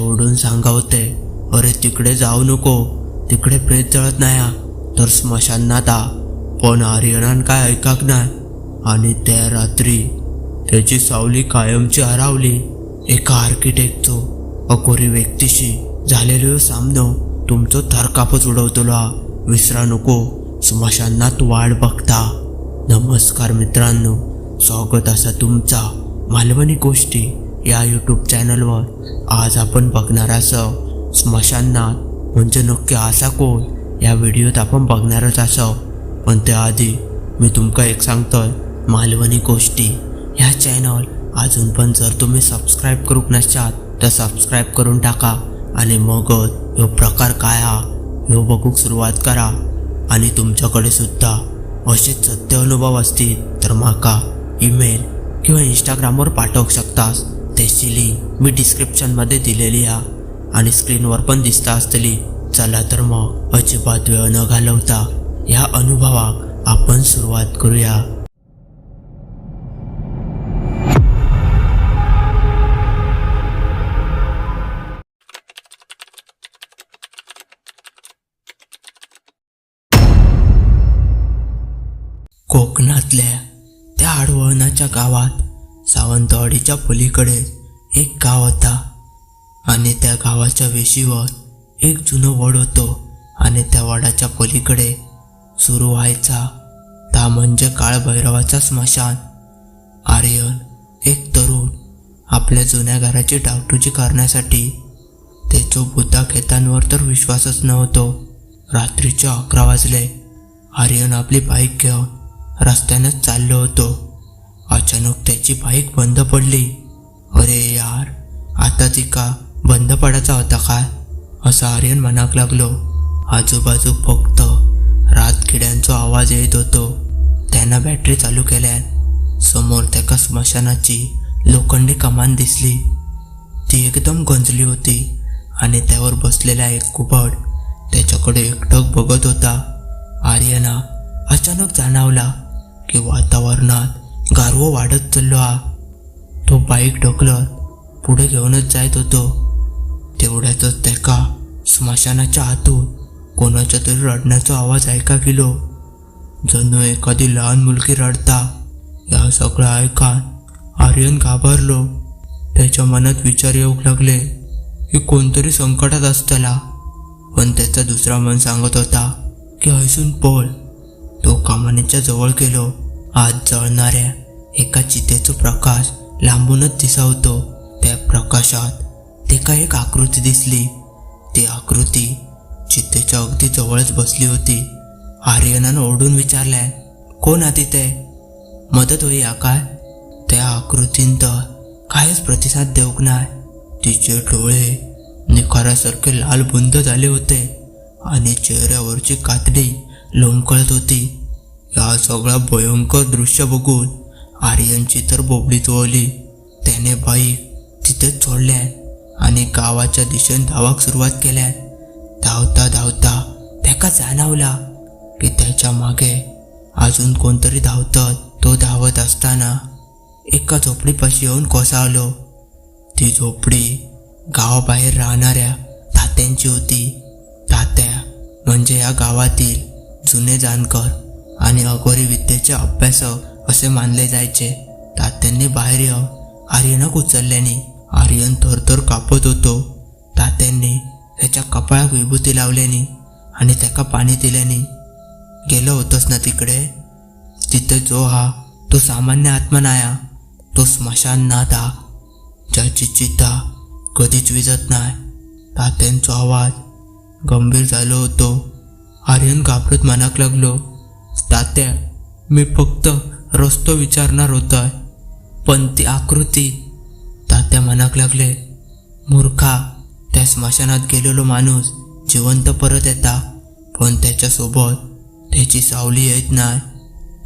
ओढून सांगावते अरे तिकडे जाऊ नको तिकडे प्रेत जळत नाही तर स्मशानात आ. पण आर्यनान काय ऐकाक नाही आणि त्या रात्री त्याची सावली कायमची हरावली एका आर्किटेक्टचो अकोरी व्यक्तीशी झालेलो सामनो तुमचो थरकापच उडवतलो विसरा नको स्मशानात वाट बघता. नमस्कार मित्रांनो स्वागत असा तुमचा मालवणी गोष्टी. या यूट्यूब चॅनलवर आज आपण बघणार असं स्मशानात म्हणजे नक्की असा कोण? या व्हिडिओत आपण बघणारच असं. पण त्याआधी मी तुमका एक सांगतोय मालवणी गोष्टी. ह्या चॅनल अजून पण जर तुम्ही सबस्क्राईब करूक नसतात तर सबस्क्राईब करून टाका. आणि मगच ह्यो प्रकार काय हा ह्यो बघूक सुरुवात करा. आणि तुमच्याकडे सुद्धा असेच सत्य अनुभव असतील तर माका ईमेल किंवा इंस्टाग्रामवर पाठवू शकतास. त्याची लिंक मी डिस्क्रिप्शनमध्ये दिलेली आहे आणि स्क्रीनवर पण दिसता असतली. चला तर मग अजिबात वेळ न घालवता ह्या अनुभवाक आपण सुरुवात करूया. कोकणातल्या त्या आडवळणाच्या गावात सावंतवाडीच्या पलीकडे एक गाव होता. आणि त्या गावाच्या वेशीवर एक जुनं वड होतो. आणि त्या वडाच्या पलीकडे सुरू व्हायचा ता म्हणजे काळभैरवाचा स्मशान. आर्यन एक तरुण आपल्या जुन्या घराची डावटुजी करण्यासाठी त्याचो भूता खेतांवर तर विश्वासच नव्हतो. रात्रीचे अकरा वाजले. आर्यन आपली बाईक घेऊन रस्त्यानेच चाललो होतो. अचानक त्याची बाईक बंद पडली. अरे यार आता ती का बंद पडायचा होता काय? असं आर्यन म्हणाक लागलो. आजूबाजू फक्त रातकिड्यांचा आवाज येत होतो. त्यानं बॅटरी चालू केल्यान समोर त्याका स्मशानाची लोखंडी कमान दिसली. ती एकदम गंजली होती आणि त्यावर बसलेला एक कुबड त्याच्याकडे एकटक बघत होता. आर्यना अचानक जाणवला की वातावरणात गारवो वाढत चाललो हा. तो बाईक ढकलत पुढे घेऊनच जायत होतो. तेवढ्यातच त्याका स्मशानाच्या आतून कोणाच्या तरी रडण्याचा आवाज ऐका गेलो. जणू एखादी लहान मुलगी रडता या सगळं ऐकान आर्यन घाबरलो. त्याच्या मनात विचार येऊ लागले की कोणतरी संकटात असताला. पण त्याचा दुसरा मन सांगत होता की हसून पळ तो कमानीच्या जवळ गेलो. आज जळणाऱ्या एका चितेचा प्रकाश लांबूनच दिसा होतो त्या प्रकाशात ते का एक आकृती दिसली. ती आकृती चितेच्या अगदी जवळच बसली होती. आर्यनानं ओढून विचारल्या कोण हा तिथे मदत होई काय? त्या आकृतीन तर काहीच प्रतिसाद देऊक नाही तिचे डोळे निखारासारखे लाल बुंद झाले होते आणि चेहऱ्यावरची कातडी लोंबकळत होती. या सगळा भयंकर दृश्य बघून आर्यनची तर बोबडीत वळली त्याने बाईक तिथेच सोडल्या आणि गावाच्या दिशेने धावाक सुरुवात केल्या. धावता धावता त्याका जाणवला की त्याच्यामागे अजून कोणतरी धावतं. तो धावत असताना एका झोपडीपाशी येऊन कोसळलो. ती झोपडी गावाबाहेर राहणाऱ्या तात्यांची होती. तात्या म्हणजे या गावातील जुने जाणकर आणि अघोरी विद्येचे अभ्यासक. असे मानले जायचे. तात्यांनी बाहेर येऊन आर्यनक उचलल्याने आर्यन थरथर कापत होतो. तात्यांनी त्याच्या कपाळात विभूती लावल्याने आणि त्याका पाणी दिल्याने गेलो होतोस ना तिकडे. तिथे जो हा तो सामान्य आत्मा नाया तो स्मशान ना हा ज्याची चिता कधीच विजत नाही. तात्यांचा आवाज गंभीर झालो होतो. आर्यन घाबरत मनाक लागलो. तात्या मी फक्त रस्तो विचारणार होतोय पण ती आकृती तात्या मनाक लागले. मूर्खा त्या स्मशानात गेलेलो माणूस जिवंत परत येता. पण त्याच्यासोबत त्याची सावली येत नाही.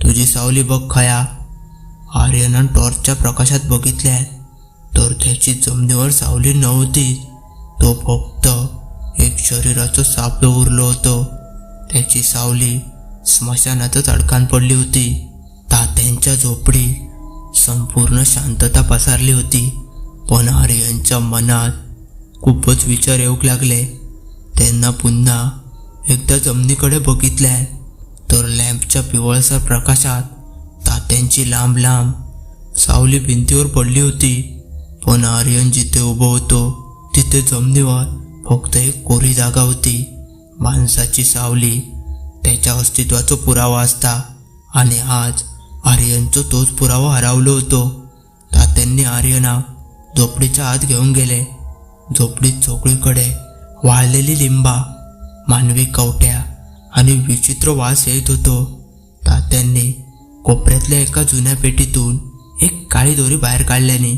तुझी सावली बघ खया. आर्यनं टॉर्चच्या प्रकाशात बघितल्या. तर त्याची जमिनीवर सावली नव्हती. तो फक्त एक शरीराचं सापड उरलो होतो. त्याची सावली स्मशानातच अडकान पडली होती. तात्यांच्या झोपडी संपूर्ण शांतता पसरली होती. पण आर्यनच्या मनात खूपच विचार येऊक लागले. त्यांना पुन्हा एकदा जमिनीकडे बघितले तर लॅम्पच्या पिवळसर प्रकाशात तात्यांची लांब लांब सावली भिंतीवर पडली होती. पण आर्यन जिथे उभं होतो तिथे जमिनीवर फक्त एक कोरी जागा होती. माणसाची सावली त्याच्या अस्तित्वाचा पुरावा असता. आणि आज आर्यनचं तोच पुरावा हरवलो होतो. तात्यांनी आर्यना झोपडीच्या आत घेऊन गेले. झोपडीत चोकळीकडे वाळलेली लिंबा मानवी कवट्या आणि विचित्र वास येत होतो. तात्यांनी कोपऱ्यातल्या एका जुन्या पेटीतून एक काळी दोरी बाहेर काढल्याने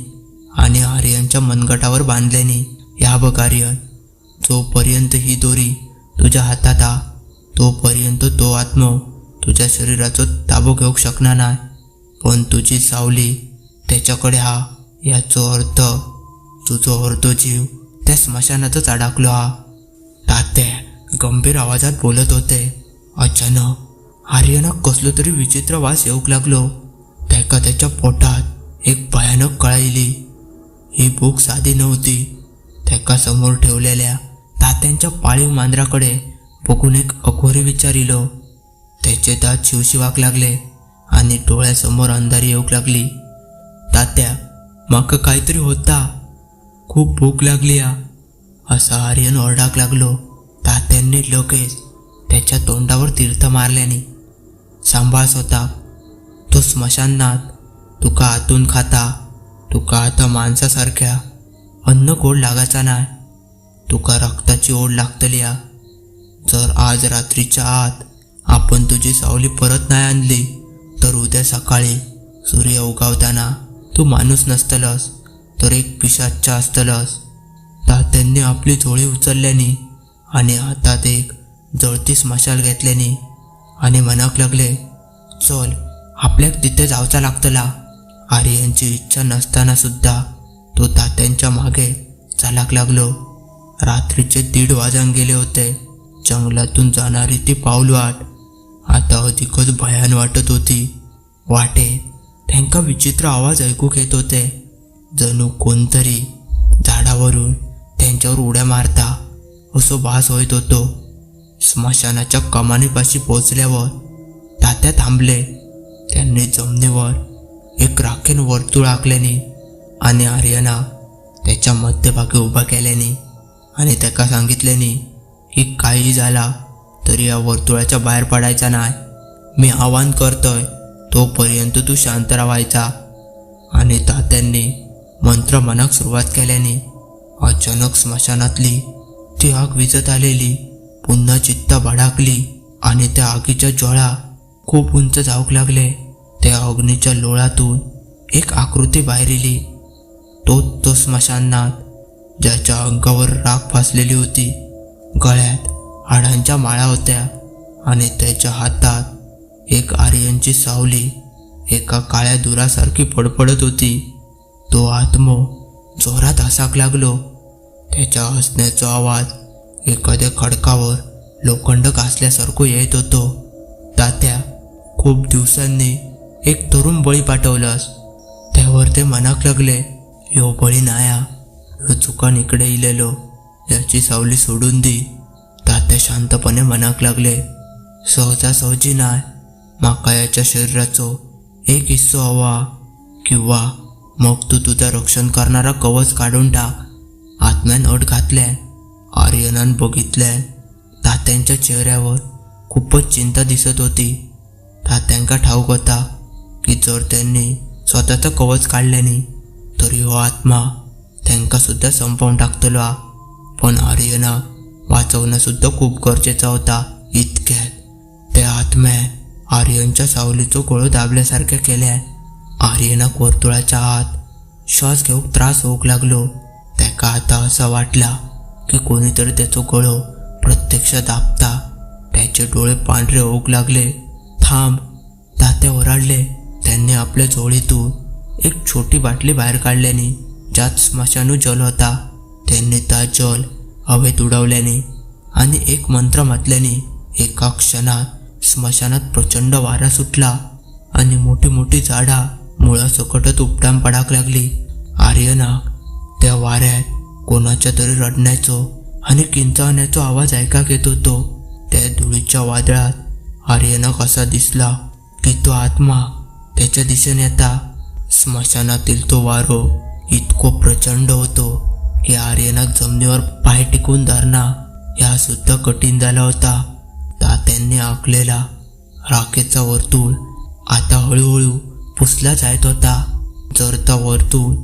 आणि आर्यनच्या मनगटावर बांधल्याने या बघ आर्यन जोपर्यंत ही दोरी तुझ्या हातात आ तोपर्यंत तो आत्म तुझ्या शरीराचं ताबो घेऊ शकणार नाही पण तुझी सावली त्याच्याकडे हा याचो अर्थ तुझो अर्धो जीव त्या स्मशानातच अडकलो हा. तात्या गंभीर आवाजात बोलत होते. अचानक आर्यनं कसलो तरी विचित्र वास येऊक लागलो. त्याका त्याच्या पोटात एक भयानक कळायली ही भूक साधी नव्हती. त्याका समोर ठेवलेल्या तात्यांच्या पाळीव मांजराकडे बघून एक अघोरी विचार इलो त्याचे दात शिवशिवाक लागले आणि डोळ्यासमोर अंधारी येऊ लागली. तात्या माका काहीतरी होता. खूप भूक लागली या असा आर्यन ओरडाक लागलो. तात्यांनी लगेच त्याच्या तोंडावर तीर्थ मारल्याने सांभाळ होता. तो स्मशानात तुका आतून खाता तुका आता माणसासारख्या अन्न गोड लागायचा नाही तुका रक्ताची ओढ लागतली आ जर आज रात्रीच्या आत आपण तुझी सावली परत नाही आणली तर उद्या सकाळी सूर्य उगवताना तू माणूस नसतलास तर एक पिशाच्चा असतलास. तात्यांनी आपली झोळी उचलल्याने आणि हातात एक जळतीस मशाल घेतल्याने आणि म्हणक लागले चल आपल्याक तिथे जावचा लागतला. आर्यांची इच्छा नसताना सुद्धा तो तात्यांच्या मागे चालाक लागलो. रात्रीचे दीड वाजांग गेले होते. जंगलातून जाणारी ती पाऊलवाट आता अधिकच भयान वाटत होती. वाटे त्यांका विचित्र आवाज ऐकूक येत होते. जणू कोणतरी झाडावरून त्यांच्यावर उड्या मारता असो भास होत होतो. स्मशानाच्या कमानीपाशी पोचल्यावर तात्या थांबले. त्यांनी जमिनीवर एक राखेन वर्तुळ आखल्याने आणि आर्यना त्याच्या मध्यभागी उभा केल्याने आणि त्याका सांगितल्याने की काही झाला. तरी या वर्तुळाच्या बाहेर पडायचा नाही. मी आवाहन करतोय तोपर्यंत तू शांत राहायचा. आणि तात्यांनी मंत्र मनाक सुरुवात केल्याने अचानक स्मशानातली ती आग विजत आलेली पुन्हा चित्त भडाकली आणि त्या आगीच्या ज्वाळा खूप उंच जाऊक लागले. त्या अग्नीच्या लोळातून एक आकृती बाहेर इली तो तो स्मशानात ज्याच्या अंगावर राख फासलेली होती गळ्यात हाडांच्या माळा होत्या आणि त्याच्या हातात एक आर्यनची सावली एका काळ्या दुरासारखी फडफडत होती. तो आत्म जोरात हसाक लागलो. त्याच्या हसण्याचा आवाज एखाद्या खडकावर लोखंड घासल्यासारखं येत होतो. तात्या खूप दिवसांनी एक तरुण बळी पाठवलास. त्यावर ते मनाक लागले ह्यो बळी नाया. ह्यो चुकान इकडे इलेलो. याची सावली सोडून दी. ते शांतपणे मनाक लागले. सहजासहजी नाय माका याच्या शरीराचो एक हिस्सो हवा किंवा मग तू तुझं रक्षण करणारा कवच काढून टाक. आत्म्यान अट घातले आर्यनान बघितले. तात्यांच्या चेहऱ्यावर खूपच चिंता दिसत होती. तात्यांका ठाऊक होता की जर त्यांनी स्वतःचं कवच काढल्याने तरी हो आत्मा त्यांका सुद्धा संपवून टाकतलो. पण आर्यना वाचवणं सुद्धा खूप गरजेचा होता. इतक्यात त्या आत्म्या आर्यनच्या सावलीचो गोळो दाबल्यासारख्या केल्या. आर्यनाक वर्तुळाच्या आत श्वास घेऊन त्रास होऊक लागलो. त्याका आता असं वाटला की कोणीतरी त्याचं गळो प्रत्यक्ष दाबता. त्याचे डोळे पांढरे होऊ लागले. थांब तात्या ओरडले. त्यांनी आपल्या झोळीतून एक छोटी बाटली बाहेर काढल्याने ज्यात स्मशानू जल होता. त्यांनी ता जल हवेत उडवल्याने आणि एक मंत्र म्हटल्याने एका क्षणात स्मशानात प्रचंड वारा सुटला आणि मोठी मोठी झाडा मुळासकटत उपटान पडाक लागली. आर्यनाग त्या वाऱ्यात कोणाच्या तरी रडण्याचो आणि किंचावण्याचा आवाज ऐकाक येत होतो. त्या धुळीच्या वादळात आर्यनाग असा दिसला की तो आत्मा त्याच्या दिशेने येता स्मशानातील तो वारो इतको प्रचंड होतो. या आर्यनक जमिनीवर पाय टिकून धरणं. ह्या सुद्धा कठीण झाला होता. तात्यांनी आखलेला राखेचा वर्तुळ आता हळूहळू पुसला जायत होता. जर तो वर्तुळ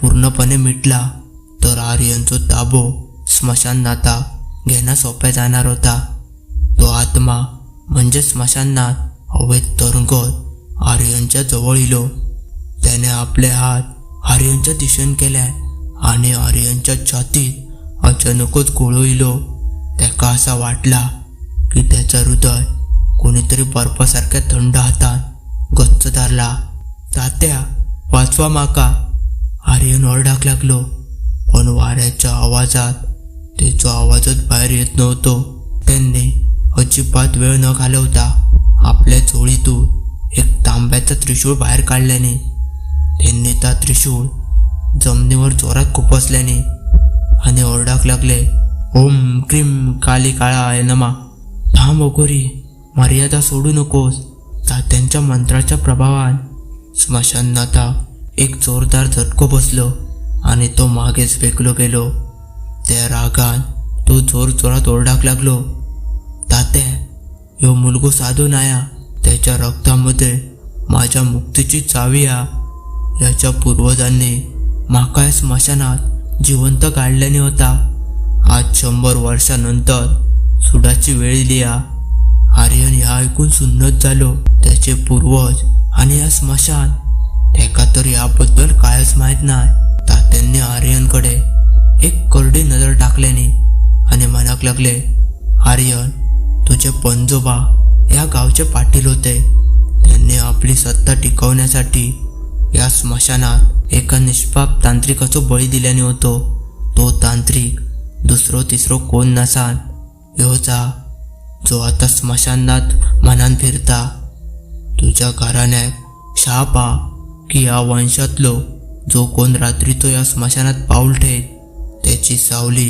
पूर्णपणे मिटला तर आर्यनचो ताबो स्मशाननाथा घेणं सोप्या जाणार होता. तो आत्मा म्हणजे स्मशाननाथ हवेत तरंगत आर्यनच्या जवळ इलो. त्याने आपले हात आर्यनच्या दिशेने केले आणि आर्यनच्या छातीत अचानकच गोळो त्याका असा वाटला की त्याचा हृदय कोणीतरी बर्फासारख्या थंड हातात गच्च धरला. तात्या वाचवा माका. आर्यन ओरडाक लागलो पण वाऱ्याच्या आवाजात त्याचो आवाजच बाहेर येत नव्हतो. त्यांनी अजिबात वेळ न घालवता आपल्या झोळीतून एक तांब्याचा त्रिशूळ बाहेर काढल्याने त्यांनी त्या त्रिशूळ जमिनीवर जोरात खुपसल्याने आणि ओरडाक लागले. ओम क्रीम काली काळा आहे नमा. थांब अगोरी मर्यादा सोडू नकोस. तात्यांच्या मंत्राच्या प्रभावान स्मशाननाथा एक जोरदार झटको बसलो आणि तो मागेच फेकलो गेलो. त्या रागान तो जोर जोरात ओरडाक लागलो. तात्या ह्यो मुलगो साधू नाया त्याच्या रक्तामध्ये माझ्या मुक्तीची चावी हा याच्या पूर्वजांनी माका या स्मशानात जिवंत काढल्याने होता. आज शंभर वर्षानंतर सुडाची वेळ इली आर्यन ह्या ऐकून सुन्नत झालो. त्याचे पूर्वज आणि या स्मशान त्याका तर याबद्दल कायच माहीत नाही तात्यांनी आर्यनकडे एक करडी नजर टाकल्याने आणि मनाक लागले आर्यन तुझे पंजोबा या गावचे पाटील होते. त्यांनी आपली सत्ता टिकवण्यासाठी या स्मशानात एका निष्पाप तांत्रिकाचो बळी दिल्याने होतो. तो तांत्रिक दुसरो तिसरो कोण नसान ह्यो जा जो आता स्मशानात मनान फिरता. तुझ्या घराण्याक शाप की या वंशातलो जो कोण रात्रीचो या स्मशानात पाऊल ठेत त्याची सावली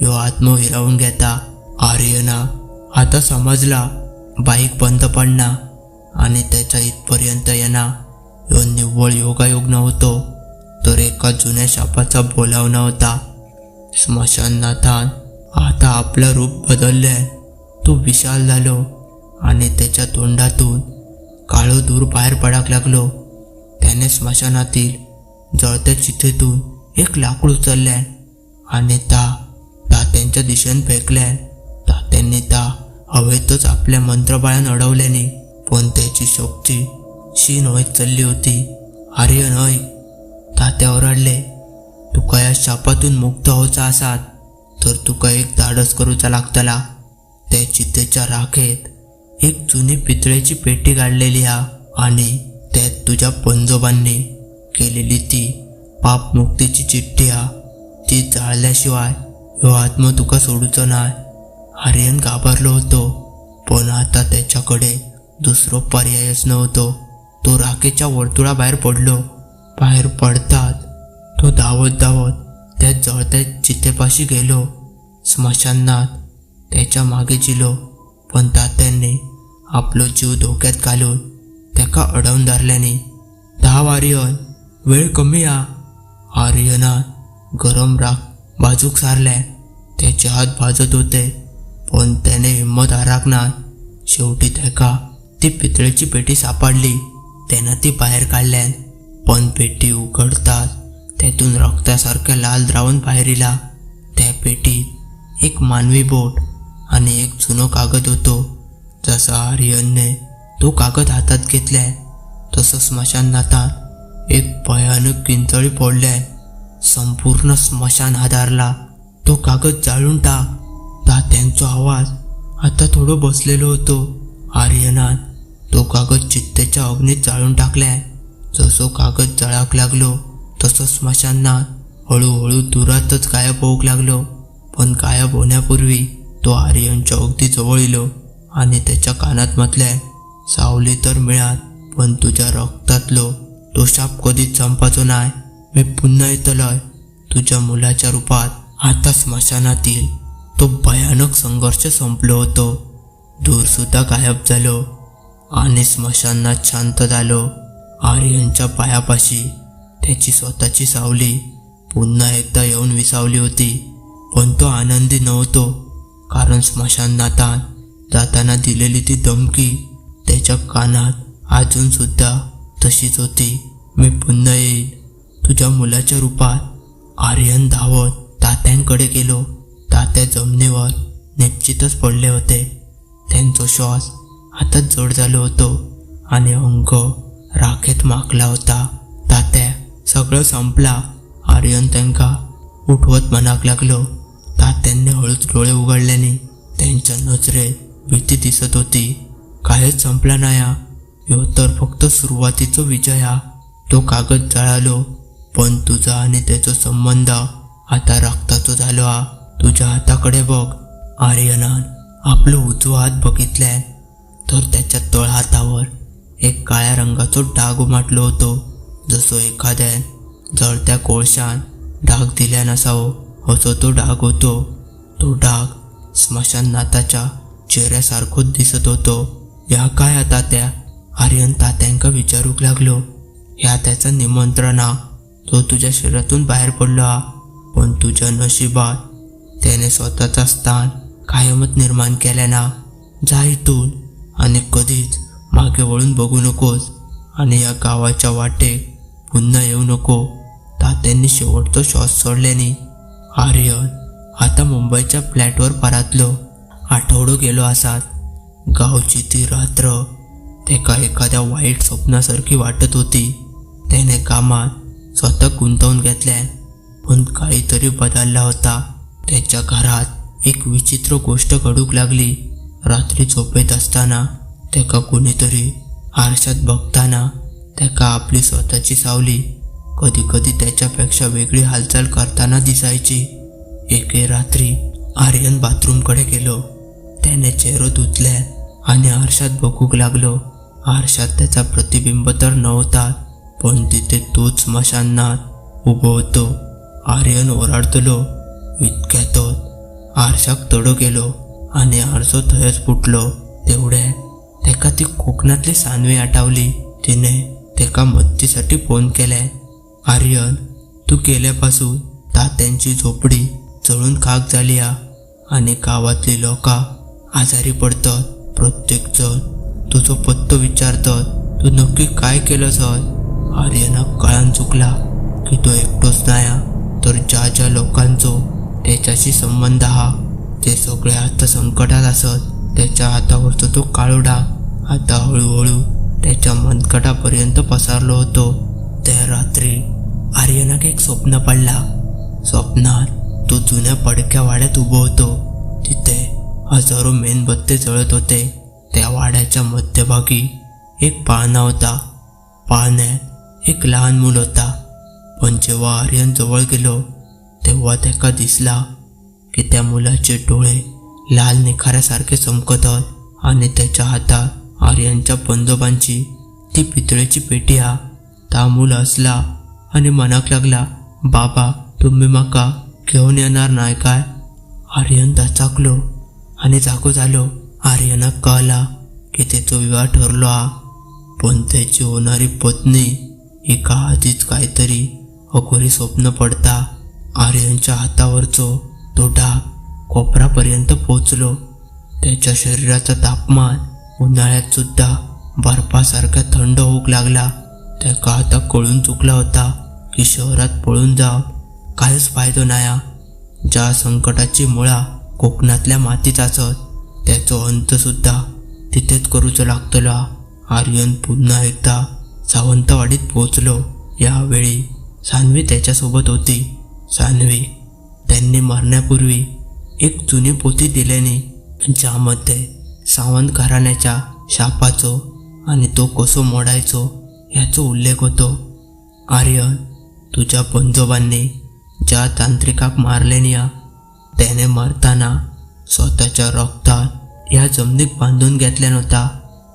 ह्यो आत्म हिरावून घेता. आर्यना आता समजला बाईक बंद पडना आणि त्याच्या इथपर्यंत येणार. ह्यो निव्वळ योगायोग नव्हतो. तर एका जुन्या शापाचा बोलावणा होता स्मशाननाथान आता आपलं रूप बदलले तो विशाल झालो आणि त्याच्या तोंडातून काळो दूर बाहेर पडाक लागलो. त्याने स्मशानातील जळत्या चिथेतून एक लाकूड उचलले आणि ता तात्यांच्या दिशेने फेकले तात्यांनी ता हवेतच आपल्या मंत्रबाळ्यान अडवल्याने पण त्याची शोकची शीन होत चालली होती. आर्यन ऐक तात्या ओरडले तुका या शापातून मुक्त होचा असात? तर तुका एक धाडस करूचा लागतला त्या चितेच्या राखेत एक जुनी पितळेची पेटी काढलेली हा आणि त्यात तुझ्या पंजोबांनी केलेली ती पापमुक्तीची चिठ्ठी हा. ती जाळल्याशिवाय ह्यो आत्मा तुका सोडूचो नाय. आर्यन घाबरलो होतो. पण आता त्याच्याकडे दुसरो पर्यायच नव्हतो. तो राखेच्या वर्तुळाबाहेर पडलो. बाहेर पडतात तो धावत धावत त्या जळत्या चितेपाशी गेलो. स्मशानात त्याच्यामागे जिलो. पण तात्यांनी आपलो जीव धोक्यात घालून त्याका अडवून धरल्याने धाव आर्यन वेळ कमी आ. आर्यनात गरम राख बाजूक सारले. त्याचे हात भाजत होते. पण त्याने हिंमत आराखणार शेवटी त्याका ती पितळेची पेटी सापडली. त्यानं ती बाहेर काढल्यान पण पेटी उघडताच त्यातून रक्तासारख्या लाल द्रावण बाहेरीला. त्या पेटीत एक मानवी बोट आणि एक जुनो कागद होतो. जसा आर्यनने तो कागद हातात घेतलाय तसं स्मशाननाथात एक भयानक किंचळी पडल्या संपूर्ण स्मशान आधारला तो कागद जाळून टाक. तात्यांचो आवाज आता थोडं बसलेलो होतो. आर्यनात तो कागद चित्तेच्या अग्नीत जाळून टाकलाय. जसो कागद जळाक लागलो तसं स्मशानात हळूहळू दुरातच गायब होऊक लागलो. पण गायब होण्यापूर्वी तो आर्यनच्या अगदी जवळ इलो आणि त्याच्या कानात म्हटलंय सावली तर मिळात पण तुझ्या रक्तातलो तो शाप कधीच संपाचो नाय मी पुन्हा येतलोय तुझ्या मुलाच्या रूपात आता स्मशानातील तो भयानक संघर्ष संपलो होतो. दूर सुद्धा गायब झालो. आणि स्मशानात शांत झालो. आर्यनच्या पायापाशी त्याची स्वतःची सावली पुन्हा एकदा येऊन विसावली होती. पण तो आनंदी नव्हतो कारण स्मशानातात जाताना दिलेली ती धमकी त्याच्या कानात अजून सुद्धा तशीच होती. मी पुन्हा येईल. तुझ्या मुलाच्या रूपात आर्यन धावत तात्यांकडे गेलो. तात्या जमिनीवर निश्चितच पडले होते. त्यांचा श्वास हातात जड झालो होतो आणि अंक राखेत मागला होता. तात्या सगळं संपला. आर्यन त्यांका उठवत मनाक लागलो. तात्यांनी हळूच डोळे उघडल्याने त्यांच्या नजरेत भीती दिसत होती. काहीच संपला नाया. ह्यो तर फक्त सुरुवातीचा विजय हा. तो कागद जळालो. पण तुझा आणि त्याचा संबंध आता रक्ताचो झालो हा. तुझ्या हाताकडे बघ. आर्यनान आपलं उजवा हात बघितल्यान तर त्याच्या तळहातावर एक काळ्या रंगाचो डाग उमाटलो होतो. जसो एखाद्यान जळत्या कोळशान डाग दिल्यान असावो असो तो डाग होतो. तो डाग स्मशाननाथाच्या चेहऱ्यासारखोच दिसत होतो. या काय आता त्या? आर्यन तात्यांका विचारूक लागलो. ह्या त्याचा निमंत्रण. हा तो तुझ्या शरीरातून बाहेर पडलो हा. पण तुझ्या नशिबात त्याने स्वतःचा स्थान कायमच निर्माण केल्या ना जा इथून. आणि कधीच मागे वळून बघू नकोस. आणि या गावाच्या वाटेक पुन्हा येऊ नको. तात्यांनी शेवटचा श्वास सोडल्याने आर्यन आता मुंबईच्या फ्लॅटवर परतलो. आठवडो गेलो असात गावची ती रात्र तेका एखाद्या वाईट स्वप्नासारखी वाटत होती. त्याने कामात स्वतः गुंतवून घेतल्या. पण काहीतरी बदलला होता. त्याच्या घरात एक विचित्र गोष्ट घडूक लागली. रात्री झोपेत असताना त्याका कोणीतरी आरशात बघताना त्याका आपली स्वतःची सावली कधी कधी त्याच्यापेक्षा वेगळी हालचाल करताना दिसायची. एके रात्री आर्यन बाथरूमकडे गेलो. त्याने चेहरो धुतल्या आणि आरशात बघूक लागलो. आरशात त्याचा प्रतिबिंब तर नव्हता पण तिथे तोच स्मशानात उभो होतो. आर्यन ओरडतलो इतक्यातच आरशाक तडो गेलो. आणि आरसो थंयच फुटलो. तेवढे तेका ती कोकणातली सानवी आठवली. तिने तेका मदतीसाठी फोन केले आर्यन तू केल्यापासून तात्यांची झोपडी जळून खाक झाली हा आणि गावातली लोक आजारी पडतात. प्रत्येक जण तुझो पत्तो विचारतात तू नक्की काय केलं सर आर्यनाक कळान चुकला की तो एकटोच नाही तर ज्या ज्या लोकांचो त्याच्याशी संबंध हा ते सगळे आता संकटात असत त्याच्या हातावरचा तो काळोडा आता हळूहळू त्याच्या मनकटापर्यंत पसरलो होतो. त्या रात्री आर्यनाक एक स्वप्न पडला. स्वप्नात तो जुन्या पडक्या वाड्यात उभो होतो. तिथे हजारो मेणबत्ते जळत होते. त्या वाड्याच्या मध्यभागी एक पाळणा होता. पाळण्यात एक लहान मूल होता. पण जेव्हा आर्यन जवळ गेलो तेव्हा त्याका दिसला की त्या मुलाचे डोळे लाल निखाऱ्यासारखे चमकतात आणि त्याच्या हातात आर्यनच्या बंदोबांची ती पितळेची पेटी हा. ता मूल असला आणि मनाक लागला बाबा तुम्ही माका घेऊन येणार नाही काय? आर्यन दचाकलो आणि जागो झालो. आर्यनाक कळला की त्याचा विवाह ठरलो हा. पण त्याची होणारी पत्नी एका आधीच काहीतरी अघोरी स्वप्न पडता आर्यनच्या हातावरचो तो डाग कोपरापर्यंत पोचलो त्याच्या शरीराचं तापमान उन्हाळ्यात सुद्धा बर्फासारखा थंड होऊ लागला. त्याका आता कळून चुकला होता की शहरात पळून जाव काहीच फायदो नाया. ज्या संकटाची मुळा कोकणातल्या मातीत असत त्याचो अंतसुद्धा तिथेच करूचं लागतलो. आर्यन पुन्हा एकदा सावंतवाडीत पोहोचलो. यावेळी सान्वी त्याच्यासोबत होती. सान्वी त्यांनी मरण्यापूर्वी एक जुनी पोथी दिल्याने ज्यामध्ये सावंत घराण्याच्या शापाचो आणि तो कसो मोडायचो ह्याचो उल्लेख होतो. आर्यन तुझ्या पंजोबांनी ज्या तांत्रिकाक मारलेनी या त्याने मरताना स्वतःच्या रक्तात या जमनीक बांधून घेतल्या नव्हता.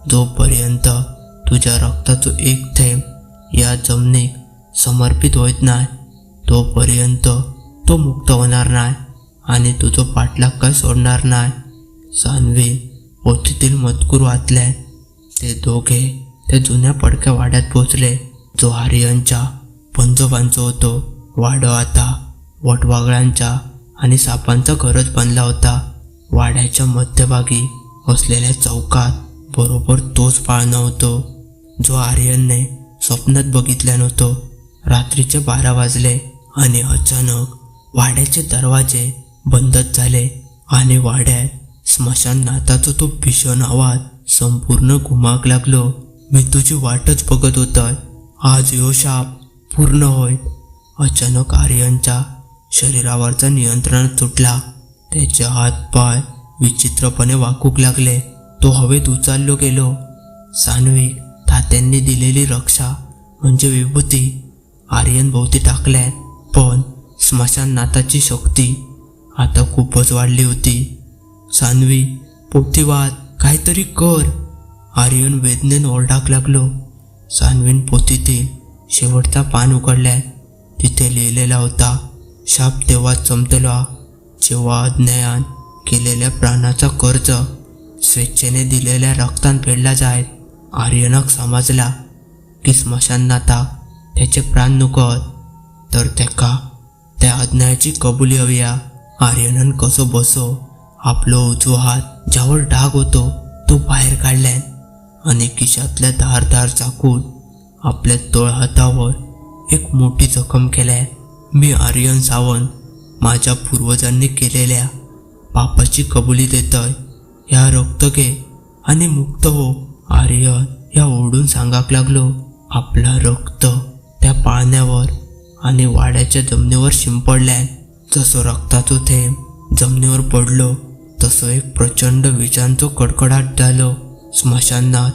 जोपर्यंत तुझ्या रक्ताचो एक थेंब या जमनीक समर्पित होत नाही तोपर्यंत तो मुक्त होणार नाही आणि तुझं पाठलाग काय सोडणार नाही. सानवी पोथीतील मजकूर वाचले. ते दोघे त्या जुन्या पडक्या वाड्यात पोचले जो आर्यनच्या पंजोबांचा होतो. वाडो आता वटवागळ्यांच्या आणि सापांचा घरच बनला होता. वाड्याच्या मध्यभागी असलेल्या चौकात बरोबर तोच पाळणं होतो. जो आर्यनने स्वप्नात बघितला नव्हतो. रात्रीचे बारा वाजले आणि अचानक वाड्याचे दरवाजे बंदच झाले आणि वाड्यात स्मशाननाथाचा तो भीषण आवाज संपूर्ण घुमाक लागलो. मी तुझी वाटच बघत होतोय आज यो शाप पूर्ण होय अचानक आर्यनच्या शरीरावरचा नियंत्रण तुटला. त्याचे हात पाय विचित्रपणे वाकूक लागले. तो हवेत उचललो गेलो. सान्विक तात्यांनी दिलेली रक्षा म्हणजे विभूती. आर्यन भोवती टाकल्या पण स्मशाननाथाची शक्ती आता खूपच वाढली होती. सानवी पोथीवाद काहीतरी कर. आर्यन वेदनेन ओरडाक लागलो. सानवीन पोथीतील शेवटचा पान उघडलाय. तिथे लिहिलेला होता शाप तेव्हा चमतला जेव्हा अज्ञान केलेल्या प्राणाचा कर्ज स्वेच्छेने दिलेल्या रक्तान फेडला जाय. आर्यनक समजला की स्मशाननाथा त्याचे प्राण नुकत तर तेका त्या अज्ञायाची कबुली हव्या. आर्यनन कसो बसो? आपलो उजवो हात ज्यावर डाग होतो तो बाहेर काढल्यान आणि खिशातल्या धारधार चाकून आपल्या तोळ हातावर एक मोठी जखम केल्या. मी आर्यन सावंत माझ्या पूर्वजांनी केलेल्या पापाची कबुली देतोय. ह्या रक्त घे आणि मुक्त हो. आर्यन या ओढून सांगाक लागलो आपला रक्त त्या पाळण्यावर आणि वाड्याच्या जमिनीवर शिंपडल्यान जसो रक्ताचो थेंब जमिनीवर पडलो तसो एक प्रचंड विजांचो कडकडाट झालो. स्मशानात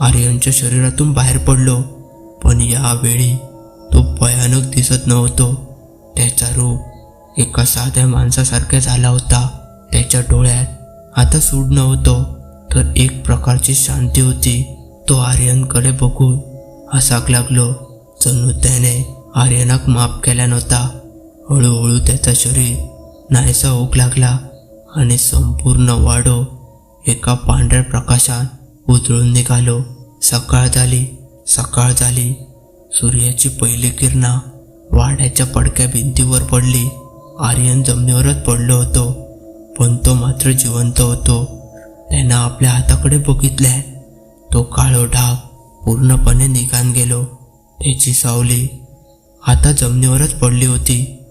आर्यनच्या शरीरातून बाहेर पडलो. पण यावेळी तो भयानक दिसत नव्हतो. त्याचा रूप एका साध्या माणसासारख्या झाला होता. त्याच्या डोळ्यात आता सूड नव्हतो तर एक प्रकारची शांती होती. तो आर्यनकडे बघून हसाक लागलो. जणू त्याने आर्यनाक माफ केला नव्हता हळूहळू त्याचा शरीर नाहीसा ओक लागला आणि संपूर्ण वाडो एका पांढऱ्या प्रकाशात उजळून निघालो. सकाळ झाली सकाळ झाली. सूर्याची पहिली किरणा वाड्याच्या पडक्या भिंतीवर पडली. आर्यन जमिनीवरच पडलो होतो पण तो मात्र जिवंत होतो. त्यानं आपल्या हाताकडे बघितलंय तो काळो ढाग पूर्णपणे निघान गेलो. त्याची सावली आता जमिनीवरच पडली होती.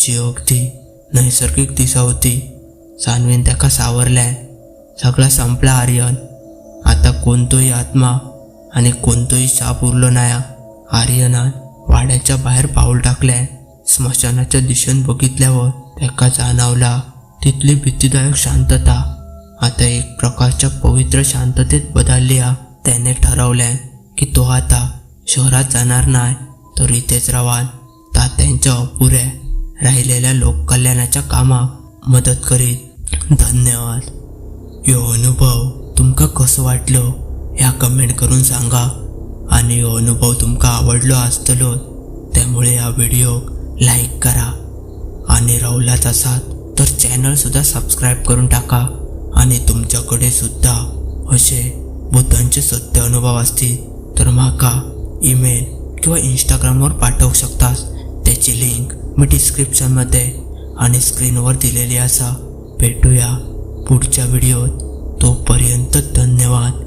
जी अगदी नैसर्गिक दिसा होती. सानवीन त्याका सावरल्या. सगळा संपला आर्यन. आता कोणतोही आत्मा आणि कोणतोही साप उरलो नाही आर्यनान वाड्याच्या बाहेर पाऊल टाकल्या. स्मशानाच्या दिशेन बघितल्यावर त्याका जाणवला तिथली भीतीदायक शांतता. आता एक प्रकारच्या पवित्र शांततेत बदलली त्याने ठरवलंय की तो आता शहरात जाणार नाही तर इथेच रावान. तात्यांच्या अपुऱ्या राहिलेल्या लोककल्याणाच्या कामाक मदत करीत. धन्यवाद. यो अनुभव तुमकां कसो वाटलो? ह्या कमेंट करून सांगा. आणि हो अनुभव तुमकां आवडलो आसतलो त्यामुळे ह्या व्हिडिओ लाईक करा. आणि रावलाच असात तर चॅनल सुद्धा सबस्क्राईब करून टाका. आणि तुमच्याकडे सुद्धा असे बुद्धांचे सत्य अनुभव असतील तर माका ईमेल किंवा इंस्टाग्रामवर पाठवू शकतास त्याची लिंक मी डिस्क्रिप्शनमध्ये आणि स्क्रीनवर दिलेली असा. भेटूया पुढच्या व्हिडिओत तोपर्यंत धन्यवाद.